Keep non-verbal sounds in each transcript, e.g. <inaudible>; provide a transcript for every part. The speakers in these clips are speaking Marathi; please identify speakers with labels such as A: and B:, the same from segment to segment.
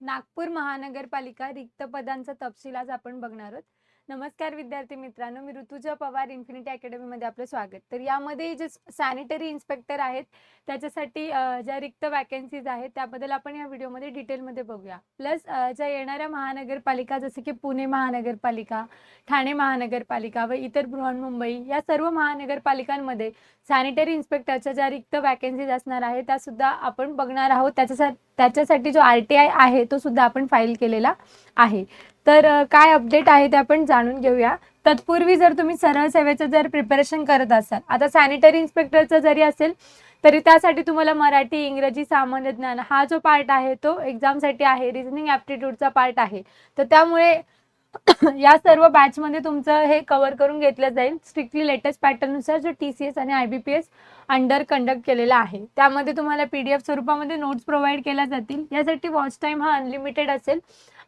A: नागपूर महानगरपालिका रिक्त पदांचा तपशील आज आपण बघणार आहोत. नमस्कार विद्यार्थी मित्रांनो मी ऋतुजा पवार इन्फिनिटी अकॅडमीमध्ये आपलं स्वागत. तर यामध्ये जे सॅनिटरी इन्स्पेक्टर आहेत त्याच्यासाठी ज्या रिक्त वॅकन्सीज आहेत त्याबद्दल आपण या व्हिडिओमध्ये डिटेलमध्ये बघूया. प्लस ज्या येणाऱ्या महानगरपालिका जसे की पुणे महानगरपालिका ठाणे महानगरपालिका व इतर बृहन्मुंबई या सर्व महानगरपालिकांमध्ये सॅनिटरी इन्स्पेक्टरच्या ज्या रिक्त वॅकन्सीज असणार आहेत त्या सुद्धा आपण बघणार आहोत. त्याच्यासाठी त्याच्यासाठी जो आर टी आय आहे तो सुद्धा आपण फाईल केलेला आहे. तर काय अपडेट आहे ते आपण जाणून घेऊया. तत्पूर्वी जर तुम्ही सरळ सेवेचं जर प्रिपरेशन करत असाल आता सॅनिटरी इन्स्पेक्टरचं जरी असेल तरी त्यासाठी तुम्हाला मराठी इंग्रजी सामान्य ज्ञान हा जो पार्ट आहे तो एक्झामसाठी आहे रिझनिंग ॲप्टिट्यूडचा पार्ट आहे. तर त्यामुळे <clears throat> या सर्व बॅचमध्ये तुमचं हे कव्हर करून घेतलं जाईल. स्ट्रिक्टली लेटेस्ट पॅटर्ननुसार जो टी सी एस आणि I B P S under conduct केलेला आहे. त्यामध्ये तुम्हाला पी डी एफ स्वरूपामध्ये नोट्स प्रोव्हाइड केल्या जातील. यासाठी वॉच टाईम हा अनलिमिटेड असेल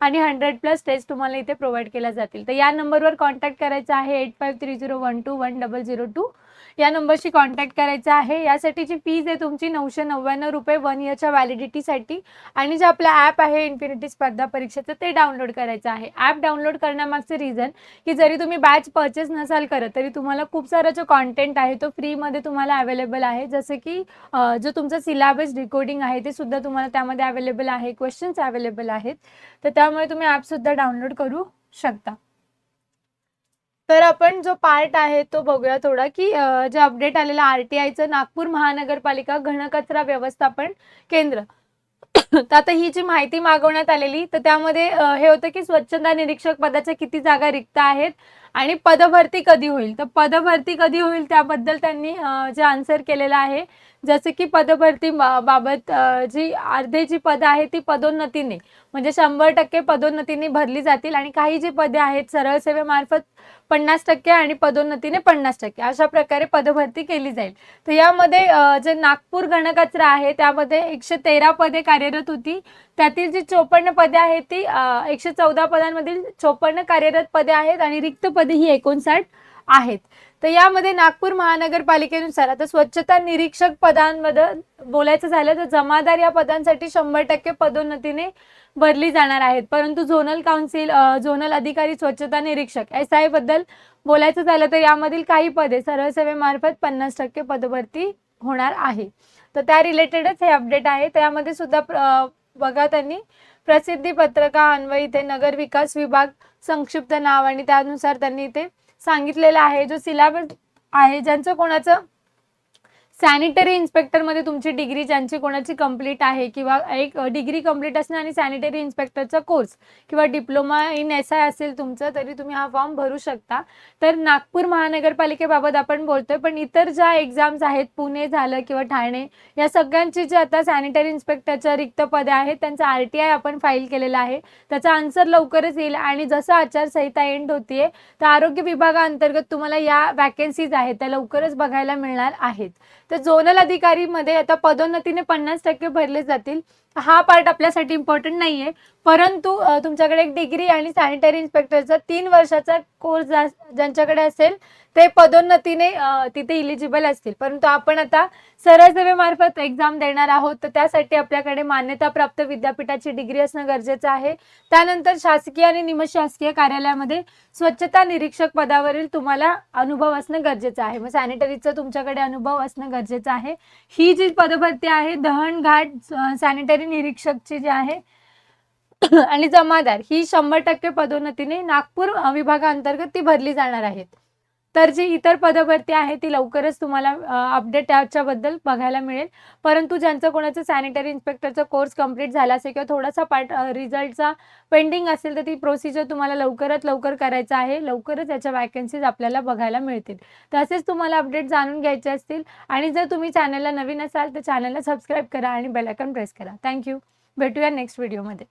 A: आणि हंड्रेड प्लस टेस्ट तुम्हाला इथे प्रोव्हाइड केल्या जातील. तर या नंबरवर कॉन्टॅक्ट करायचा आहे eight five three zero one two one double zero two या नंबरशी कॉन्टॅक्ट करायचा आहे. यासाठीची फीज आहे तुमची नऊशे नव्याण्णव रुपये वन इयरच्या व्हॅलिडिटीसाठी आणि जे आपलं ॲप आहे इन्फिनिटी स्पर्धा परीक्षेचं ते डाउनलोड करायचं आहे. ॲप डाउनलोड करण्यामागचं रिझन की जरी तुम्ही बॅच परचेस नसाल करत तरी तुम्हाला खूप सारा जो कॉन्टेंट आहे तो फ्रीमध्ये तुम्हाला अवेलेबल आहे. जसं की जो तुमचा सिलेबस डिकोडिंग आहे ते सुद्धा तुम्हाला त्यामध्ये अवेलेबल आहे. क्वेश्चन्स अवेलेबल आहेत. तर त्यामुळे तुम्ही ॲपसुद्धा डाउनलोड करू शकता. तर आपण जो पार्ट आहे तो बघूया थोडा की जे अपडेट आलेलं आर टी आयचं नागपूर महानगरपालिका घनकचरा व्यवस्थापन केंद्र. तर आता ही जी माहिती मागवण्यात आलेली तर त्यामध्ये हे होतं की स्वच्छता निरीक्षक पदाच्या किती जागा रिक्त आहेत? आणि पदभरती कधी होईल? तर पदभरती कधी होईल त्याबद्दल त्यांनी जे आन्सर केलेलं आहे जसं की पदभरती बा- बाबत जी अर्धे जी पदं आहेत ती पदोन्नतीने म्हणजे शंभर टक्के पदोन्नतीने भरली जातील आणि काही जी पदे आहेत सरळ सेवेमार्फत पन्नास टक्के आणि पदोन्नतीने पन्नास टक्के अशा प्रकारे पदभरती केली जाईल. तर यामध्ये जे नागपूर गणकचरा आहे त्यामध्ये एकशे तेरा पदे कार्यरत होती. त्यातील जी चोपन्न पदे आहेत ती एकशे चौदा पदांमधील चोपन्न कार्यरत पदे आहेत आणि रिक्त पदे ही एकोणसाठ आहेत. तर यामध्ये नागपूर महानगरपालिकेनुसार आता स्वच्छता निरीक्षक पदांमध्ये बोलायचं झालं तर जमादार या पदांसाठी शंभर टक्के पदोन्नतीने भरली जाणार आहेत. परंतु झोनल काउन्सिल झोनल अधिकारी स्वच्छता निरीक्षक एस आयबद्दल बोलायचं झालं तर यामधील काही पदे सरळ सेवेमार्फत पन्नास टक्के पदभरती होणार आहे. तर त्या रिलेटेडच हे अपडेट आहे. त्यामध्ये सुद्धा प्र- बघा त्यांनी. प्रसिद्धी पत्रका अन्वय इथे नगर विकास विभाग संक्षिप्त नाव आणि त्यानुसार त्यांनी इथे सांगितलेलं आहे. जो सिलेबस आहे ज्यांचं कोणाचं सॅनिटरी इन्स्पेक्टरमध्ये तुमची डिग्री ज्यांची कोणाची कंप्लीट आहे किंवा एक डिग्री कंप्लीट असणं आणि सॅनिटरी इन्स्पेक्टरचा कोर्स किंवा डिप्लोमा इन एस आय असेल तुमचं तरी तुम्ही हा फॉर्म भरू शकता. तर नागपूर महानगरपालिकेबाबत आपण बोलतोय पण इतर ज्या एक्झाम्स आहेत पुणे झालं किंवा ठाणे या सगळ्यांची जे आता सॅनिटरी इन्स्पेक्टरच्या रिक्त पदे आहेत त्यांचा आर टी आय आपण फाईल केलेला आहे. त्याचा आन्सर लवकरच येईल आणि जसं आचारसंहिता एंड होतीये तर आरोग्य विभागाअंतर्गत तुम्हाला या वॅकन्सीज आहेत त्या लवकरच बघायला मिळणार आहेत. तर झोनल अधिकारीमध्ये आता पदोन्नतीने पन्नास टक्के भरले जातील. हा पार्ट आपल्यासाठी इम्पॉर्टंट नाहीये. परंतु तुमच्याकडे एक डिग्री आणि सॅनिटरी इन्स्पेक्टरचा तीन वर्षाचा कोर्स ज्यांच्याकडे असेल ते पदोन्नतीने तिथे इलिजिबल असतील. परंतु आपण आता सरळ सेवेमार्फत एक्झाम देणार आहोत. तर त्यासाठी आपल्याकडे मान्यताप्राप्त विद्यापीठाची डिग्री असणं गरजेचं आहे. त्यानंतर शासकीय आणि निमशासकीय कार्यालयामध्ये स्वच्छता निरीक्षक पदावरील तुम्हाला अनुभव असणं गरजेचं आहे. मग सॅनिटरीचा तुमच्याकडे अनुभव असणं गरजेचं आहे. ही जी पदभरती आहे दहन घाट सॅनिटरी निरीक्षकची जी आहे <clears throat> आणि जमादार ही शंभर टक्के पदोन्नतीने नागपूर विभागाअंतर्गत ती भरली जाणार आहेत. तर जी इतर पदभरती आहे ती लवकरच तुम्हाला अपडेट त्याच्याबद्दल बघायला मिळेल. परंतु ज्यांचं कोणाचं सॅनिटरी इन्स्पेक्टरचा कोर्स कंप्लीट झाला असेल किंवा थोडासा पार्ट रिझल्टचा पेंडिंग असेल तर ती प्रोसिजर तुम्हाला लवकरात लवकर करायचं आहे. लवकरच याच्या वॅकन्सीज आपल्याला बघायला मिळतील. तसेच तुम्हाला अपडेट जाणून घ्यायचे असतील. आणि जर तुम्ही चॅनलला नवीन असाल तर चॅनलला सबस्क्राईब करा आणि बेल प्रेस करा. थँक्यू भेटूया नेक्स्ट व्हिडिओमध्ये